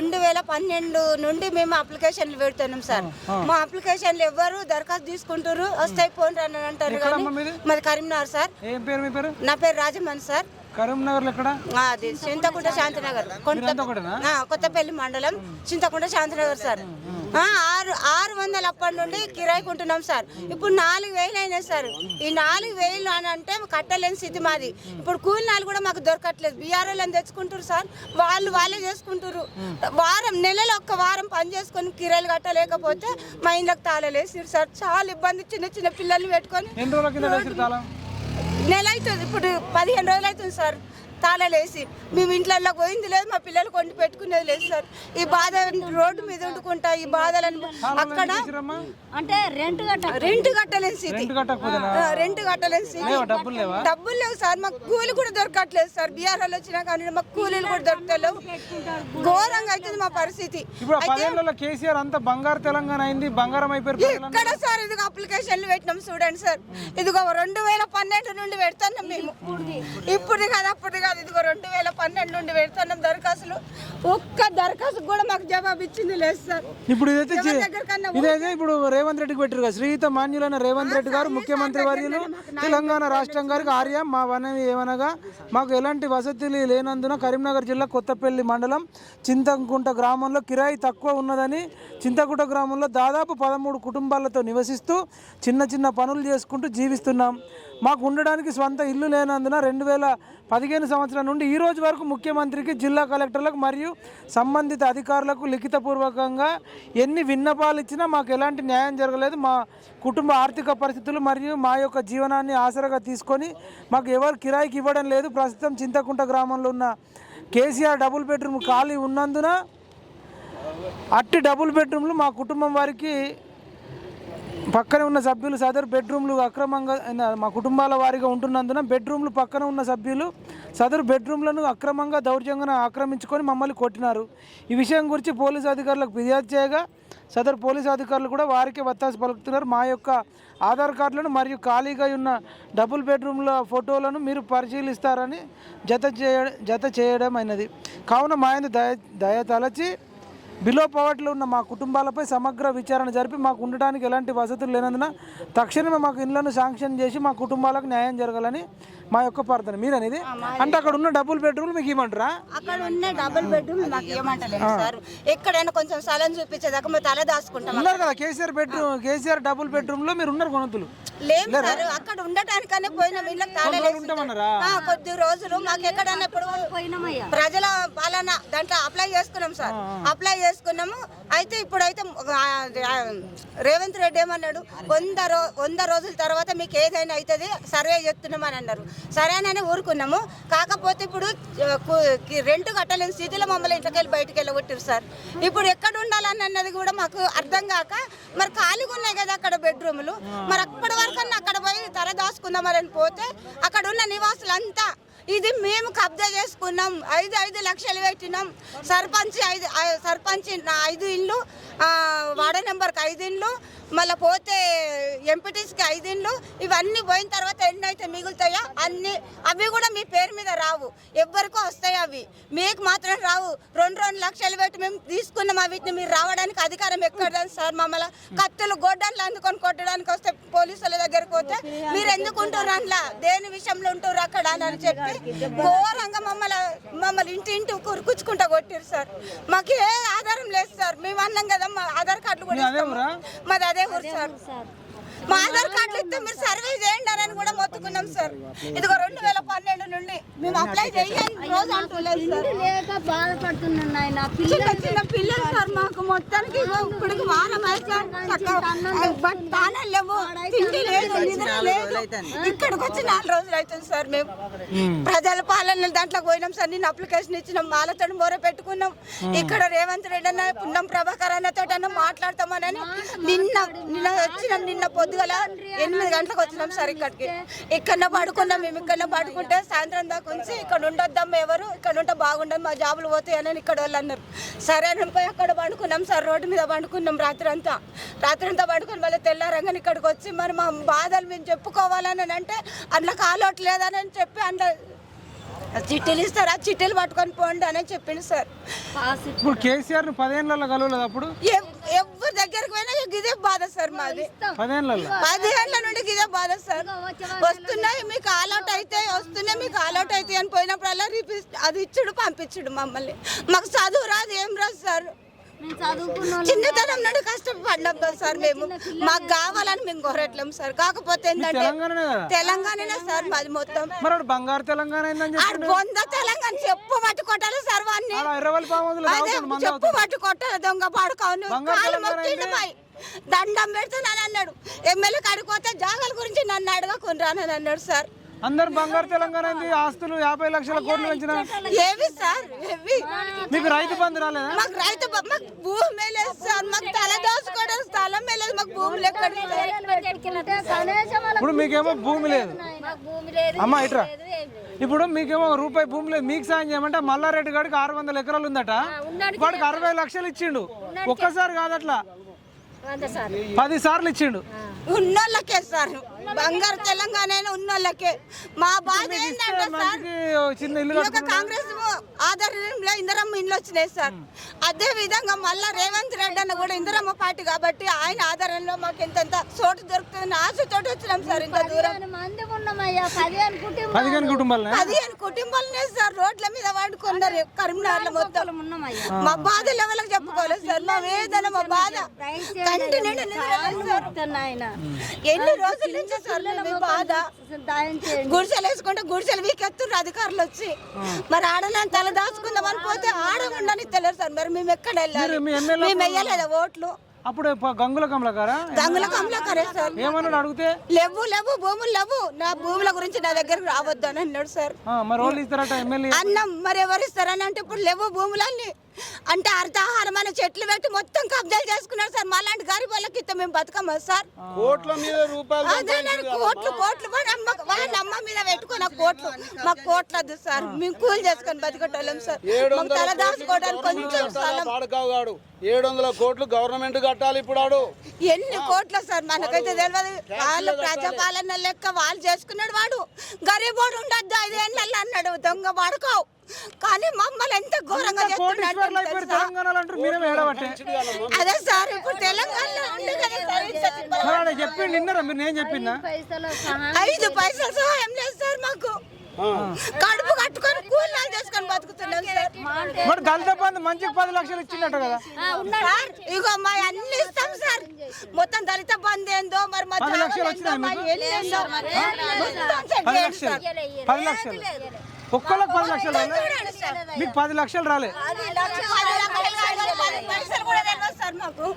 రెండు వేల పన్నెండు నుండి మేము అప్లికేషన్లు పెడుతున్నాం సార్. మా అప్లికేషన్లు ఎవ్వరు దరఖాస్తు తీసుకుంటారు వస్తాయి పోండి అని అంటారు కానీ మీది? కరీంనగర్ సార్. నా పేరు రాజమణి సార్. ఎక్కడ? ఆ, అది చింతకుంట శాంతినగర్. కొత్తపల్లి మండలం చింతకుంట శాంతినగర్ సార్. ఆరు ఆరు వందలు అప్పటి నుండి కిరాయికి ఉంటున్నాం సార్. ఇప్పుడు నాలుగు వేలు అయినాయి సార్. ఈ నాలుగు వేలు అని అంటే కట్టలేని స్థితి మాది. ఇప్పుడు కూలినాలు కూడా మాకు దొరకట్లేదు. బీఆర్ఎల్ అని తెచ్చుకుంటారు సార్. వాళ్ళు వాళ్ళే చేసుకుంటారు వారం నెలలో ఒక్క వారం పని చేసుకొని కిరాయిలు కట్టలేకపోతే మా ఇంట్లోకి తాళలేసిరు సార్. చాలా ఇబ్బంది చిన్న చిన్న పిల్లల్ని పెట్టుకొని నెల అవుతుంది ఇప్పుడు పదిహేను రోజులు అవుతుంది సార్. తాళాలేసి మేము ఇంట్లో పోయింది లేదు మా పిల్లలు కొండి పెట్టుకునేది లేదు సార్. ఈ బాధ రోడ్డు మీద వండుకుంటా ఈ బాధలను అక్కడ అంటే రెంట్ కట్ట రెంట్ కట్టలేని స్థితి రెంట్ కట్టలేని స్థితి డబ్బులు లేవా? డబ్బులు లేవు సార్ మాకు కూలి కూడా దొరకట్లేదు సార్. బీఆర్ వాళ్ళు వచ్చినా కానీ మాకు కూలీలు కూడా దొరకలేవు ఘోరంగా అవుతుంది మా పరిస్థితి. కేసీఆర్ అంతా బంగారు తెలంగాణ అయింది బంగారం అయిపోయారు ప్రజలందరూ. ఇక్కడ సార్ ఇదిగో అప్లికేషన్లు పెట్టినాం చూడండి సార్. ఇదిగో రెండు వేల పన్నెండు నుండి పెడుతున్నాం మేము. ఇప్పుడు కాదు అప్పుడు కాదు ఇదిగో రెండు వేల పన్నెండు నుండి పెడుతున్నాం దరఖాస్తులు. ఒక్క దరఖాస్తు కూడా మాకు జవాబు ఇచ్చింది లేదు సార్. ఇప్పుడు ఇదైతే ఇప్పుడు రేవంత్ రెడ్డికి పెట్టారు కదా శ్రీయుత మాన్యులైన రేవంత్ రెడ్డి గారు ముఖ్యమంత్రి వర్యులు తెలంగాణ రాష్ట్రం గారికి ఆర్య మా వనవి ఏమనగా మాకు ఎలాంటి వసతులు లేనందున కరీంనగర్ జిల్లా కొత్తపల్లి మండలం చింతకుంట గ్రామంలో కిరాయి తక్కువ ఉన్నదని చింతకుంట గ్రామంలో దాదాపు పదమూడు కుటుంబాలతో నివసిస్తూ చిన్న చిన్న పనులు చేసుకుంటూ జీవిస్తున్నాం. మాకు ఉండడానికి స్వంత ఇల్లు లేనందున రెండు వేల పదిహేను సంవత్సరం నుండి ఈ రోజు వరకు ముఖ్యమంత్రికి జిల్లా కలెక్టర్లకు మరియు సంబంధిత అధికారులకు లిఖితపూర్వకంగా ఎన్ని విన్నపాలు ఇచ్చినా మాకు ఎలాంటి న్యాయం జరగలేదు. మా కుటుంబ ఆర్థిక పరిస్థితులు మరియు మా యొక్క జీవనాన్ని ఆసరగా తీసుకొని మాకు ఎవరు కిరాయికి ఇవ్వడం లేదు. ప్రస్తుతం చింతకుంట గ్రామంలో ఉన్న కేసీఆర్ డబుల్ బెడ్రూమ్ ఖాళీ ఉన్నందున అట్టి డబుల్ బెడ్రూమ్లు మా కుటుంబం వారికి పక్కనే ఉన్న సభ్యులు సదరు బెడ్రూమ్లు అక్రమంగా మా కుటుంబాల వారిగా ఉంటున్నందున బెడ్రూమ్లు పక్కన ఉన్న సభ్యులు సదరు బెడ్రూమ్లను అక్రమంగా దౌర్జంగా ఆక్రమించుకొని మమ్మల్ని కొట్టినారు. ఈ విషయం గురించి పోలీసు అధికారులకు ఫిర్యాదు చేయగా సదరు పోలీసు అధికారులు కూడా వారికే వత్తాసు పలుకుతున్నారు. మా యొక్క ఆధార్ కార్డులను మరియు ఖాళీగా ఉన్న డబుల్ బెడ్రూమ్ల ఫోటోలను మీరు పరిశీలిస్తారని జత చేయ జత చేయడం అయినది కావున మా ఆయన దయ దయ తలచి బిలో పవర్టీలో ఉన్న మా కుటుంబాలపై సమగ్ర విచారణ జరిపి మాకు ఉండడానికి ఎలాంటి వసతులు లేనందున తక్షణమే మాకు ఇళ్ళను శాంక్షన్ చేసి మా కుటుంబాలకు న్యాయం జరగాలని మా యొక్క ప్రార్థన. మీరనేది? అంటే అక్కడ ఉన్న డబుల్ బెడ్రూమ్ మీకు ఇవ్వమంటారా? అక్కడ ఉన్న డబుల్ బెడ్రూమ్ మాకు ఇవ్వమంటలేదు సార్. ఎక్కడైనా కొంచెం స్థలం చూపించేదాకా మేము తల దాచుకుంటాం ఉన్నారు కదా కేసీఆర్ బెడ్రూమ్ కేసీఆర్ డబుల్ బెడ్రూమ్లో మీరు ఉన్నారు కొనతులు. లేము సార్ అక్కడ ఉండటానికనే పోయినాం ఇళ్ళకి తాళాలు ఉంటామన్నారా కొద్ది రోజులు మాకు ఎక్కడైనా ఇప్పుడు పోయినామయ్యా. ప్రజల పాలన దాంట్లో అప్లై చేసుకున్నాం సార్. అప్లై చేసుకున్నాము. అయితే ఇప్పుడైతే రేవంత్ రెడ్డి ఏమన్నాడు? వంద రో వంద రోజుల తర్వాత మీకు ఏదైనా అవుతుంది సర్వే చేస్తున్నాం అని అన్నారు. సరేనని ఊరుకున్నాము. కాకపోతే ఇప్పుడు ఆ, రెంట్ కట్టలేని స్థితిలో మమ్మల్ని ఇంట్లోకి వెళ్ళి బయటికి వెళ్ళగొట్టారు సార్. ఇప్పుడు ఎక్కడ ఉండాలని అన్నది కూడా మాకు అర్థం కాక మరి ఖాళీగా ఉన్నాయి కదా అక్కడ బెడ్రూములు. మరి అప్పటి వరకు అక్కడ పోయి తల దాచుకుందామని పోతే అక్కడ ఉన్న నివాసులంతా ఇది మేము కబ్జా చేసుకున్నాం. ఐదు ఐదు లక్షలు పెట్టినాం. సర్పంచ్ ఐదు సర్పంచ్ ఐదు ఇండ్లు ఆ, వార్డు నెంబర్కి ఐదు ఇండ్లు మళ్ళీ పోతే ఎంపీటీస్కి ఐదు ఇండ్లు ఇవన్నీ పోయిన తర్వాత ఎన్ని అయితే మిగులుతాయో అన్ని అవి కూడా మీ పేరు మీద రావు. ఎవ్వరికో వస్తాయి అవి. మీకు మాత్రం రావు. రెండు రెండు లక్షలు పెట్టి మేము తీసుకున్నాం వీటిని మీరు రావడానికి అధికారం ఎక్కడ సార్ మమ్మల్ని. కత్తులు గొడ్డలు అందుకొని కొట్టడానికి వస్తే పోలీసుల దగ్గరికి పోతే మీరు ఎందుకు ఉంటారు అందులో? దేని విషయంలో ఉంటారు అక్కడ అని చెప్పి ఘోరంగా మమ్మల్ని మమ్మల్ని ఇంటి ఇంటి కురుకుచ్చుకుంటా కొట్టారు సార్. మాకు ఏ ఆధారం లేదు సార్. మేము అన్నాం కదా మా ఆధార్ కార్డులు కూడా? మాది అదే ఊరు సార్ మా ఆధార్ కార్డులు ఇస్తే మీరు సర్వే చేయండి అని కూడా మొత్తుకున్నాం సార్. ఇదిగో రెండు వేల పన్నెండు నుండి మేము అప్లై రోజు అంటలేదు సార్. లేక బాధపడుతున్నాను ఆయన చిన్న చిన్న పిల్లలు సార్ మాకు మొత్తానికి ఇగో ఇప్పటికి వారం బట్ లేవు. తిండి లేదు నిద్ర లేదు. ఇక్కడికి వచ్చి నాలుగు రోజులు అవుతుంది సార్ మేము. ప్రజల పాలన దాంట్లో పోయినాం సార్. నిన్న అప్లికేషన్ ఇచ్చినాం. వాళ్ళతో మొర పెట్టుకున్నాం. ఇక్కడ రేవంత్ రెడ్డి అన్న పున్నం ప్రభాకర్ అన్నతో అన్న మాట్లాడతామని నిన్న నిన్న వచ్చినాం. నిన్న పొద్దుగల ఎనిమిది గంటలకు వచ్చినాం సార్ ఇక్కడికి. ఇక్కడ పడుకున్నాం మేము. ఇక్కడ పడుకుంటే సాయంత్రం దాకా ఉంచి ఇక్కడ ఉండొద్దాం ఎవరు ఇక్కడ ఉంటే బాగుండదు మా జాబులు పోతాయని ఇక్కడ వాళ్ళు అన్నారు. సరే అని పోయి అక్కడ పండుకున్నాం సార్ రోడ్డు మీద పండుకున్నాం రాత్రి అంతా రాత్రి అంతా పండుకుని మళ్ళీ తెల్లారంగానే ఇక్కడికి వచ్చి మరి మా బాధలు మేము చెప్పుకోవాలని అంటే అందులో కాలోట్ లేదని చెప్పి అందులో చిట్టీలు ఇస్తారు. ఆ చిట్టీలు పట్టుకొని పోండి అని చెప్పిండు సార్. ఇప్పుడు కేసీఆర్ పదేళ్ళలో కలవలేదు అప్పుడు? ఇక ఇదే బాధ సార్ మాది. పదిహేళ్ళ నుండి ఇదే బాధ సార్. వస్తున్నాయి మీకు ఆల్అౌట్ అయితే వస్తున్నాయి మీకు ఆల్అౌట్ అయితే అని పోయినప్పుడల్లా రిపీట్ అది ఇచ్చుడు పంపించుడు మమ్మల్ని. మాకు చదువు రాదు ఏం రాదు సార్. చిన్నతనం నుండి కష్టపడ్డాం సార్ మేము. మాకు కావాలని మేము కోరట్లేం సార్. కాకపోతే ఏంటంటే తెలంగాణనే సార్ మాది మొత్తం. మరి బంగారు తెలంగాణ బొంద తెలంగాణ చెప్పు పట్టు కొట్టాలి సార్ వాడిని చెప్పు పట్టు కొట్టాలి దొంగ పడుకోను. దండం పెడుతున్నాను అన్నాడు. ఎమ్మెల్యే కడిపోతే జాగాల గురించి నన్ను అడగకుండ్రానని అన్నాడు సార్. అందరు బంగారు తెలంగాణ ఆస్తులు యాభై లక్షల కోట్లు పెంచిన. ఏవి సార్? ఏవి? మీకు రైతు బంధు రాలేదా? మాకు రైతు మాకు భూమి లేదు సార్. మాకు తల దోసుకోవడం స్థలం లేదు మాకు వాళ్ళ ఇప్పుడు మీకేమో భూమి లేదు. భూమి అమ్మా ఇట్రా. ఇప్పుడు మీకేమో రూపాయి భూమి లేదు. మీకు సాయం చేయమంటే మల్లారెడ్డి గారికి ఆరు వందల ఎకరాలు ఉందట. వాడికి అరవై లక్షలు ఇచ్చిండు. ఒక్కసారి కాదట్లా. పది సార్లు ఇచ్చిండు. ఉన్నోళ్ళకే సార్. బంగారు తెలంగాణ ఉన్నోళ్ళకే. మా బాధ ఏంటంటే సార్. కాంగ్రెస్ ఆధారంలో ఇందిరమ్మ ఇండ్లు వచ్చినాయి సార్. అదే విధంగా మళ్ళా రేవంత్ రెడ్డి అన్న కూడా ఇందిరమ్మ పార్టీ కాబట్టి ఆయన ఆధారంలో మాకు ఇంత చోటు దొరుకుతుంది ఆశతోటి వచ్చినాం సార్ ఇంత దూరం. పదిహేను కుటుంబాలు. పదిహేను కుటుంబాలనే? సార్ రోడ్ల మీద వాడుకున్నారు కరీంనగర్లో మొత్తం. ఉన్నామయ్యా. మా బాధలు ఎవరికి చెప్పుకోలేదు సార్ మా వేదన మా బాధ. కంటి నిండా నిద్రలేదు సార్ ఆయన ఎన్ని రోజుల నుంచి బాధ? దాయం చేయండి. గుడిసెలు వేసుకుంటే గుడిసెలు వీకెత్తున్నారు అధికారులు వచ్చి. మరి ఆడలని తల దాచుకుందాం అని పోతే ఆడకుండాని తెలియదు సార్. మరి మేము ఎక్కడ ఎమ్మెల్యే మేము వెయ్యలేదా ఓట్లు? అప్పుడు గంగుల కమలకారా? గంగుల కమలాకరే సార్. ఏమన్నాడు అడిగితే? లేవు లేవు భూములు లేవు. నా భూముల గురించి నా దగ్గరకు రావద్దు అని అన్నాడు సార్. ఆ, మరి వాళ్ళు ఇస్తారట ఎమ్మెల్యే. అన్నం మరి ఎవరు ఇస్తారని అంటే ఇప్పుడు లేవు భూములన్నీ. అంటే అర్థాహారం అనే చెట్లు పెట్టి మొత్తం కబ్జాలు చేసుకున్నారు సార్. మాలాంటి గరీబ్ వాళ్ళకి మేము బతుకమ్మా సార్. కోట్ల మీద రూపాయలు అదే నేను కోట్లు కోట్లు వాళ్ళ అమ్మ మీద పెట్టుకున్న కోట్లు మాకు కోట్లు వద్దు సార్. మేము కూలి చేసుకొని బతికటోళ్ళం సార్. మాకు తల దాచుకోవడానికి కొంచెం స్థలం. పాడుకావుగాడు ఏడు వందల కోట్లు గవర్నమెంట్ కట్టాలి ఇప్పుడు ఆడు. ఎన్ని కోట్ల సార్? మనకైతే తెలియదు వాళ్ళు ప్రజాపాలన లెక్క వాళ్ళు చేసుకున్నాడు వాడు. గరీబోడు ఉండద్దు ఐదేళ్ళు అన్నాడు. దొంగ వాడుకోవు కానీ మమ్మల్ని ఎంత ఘోరంగా అదే సార్ ఇప్పుడు తెలంగాణలో కదా తిప్పలు. మరి నేను చెప్పినా పైసలు సహా ఐదు పైసలు సహాయం లేదు సార్ మాకు. కడుపు కట్టుకొని కూలీలు చేసుకొని బతుకుతున్నాం సార్. మరి దళిత బంధు మంచికి పది లక్షలు కదా? సార్ ఇగో మా అన్ని ఇస్తాం సార్. మొత్తం దళిత బంధు ఏందో మరి మా పది లక్షలు. జాగాలు పది లక్షలు పది లక్షలు ఒక్కళ్ళకి పది లక్షలు రాలే. మీకు పది లక్షలు రాలే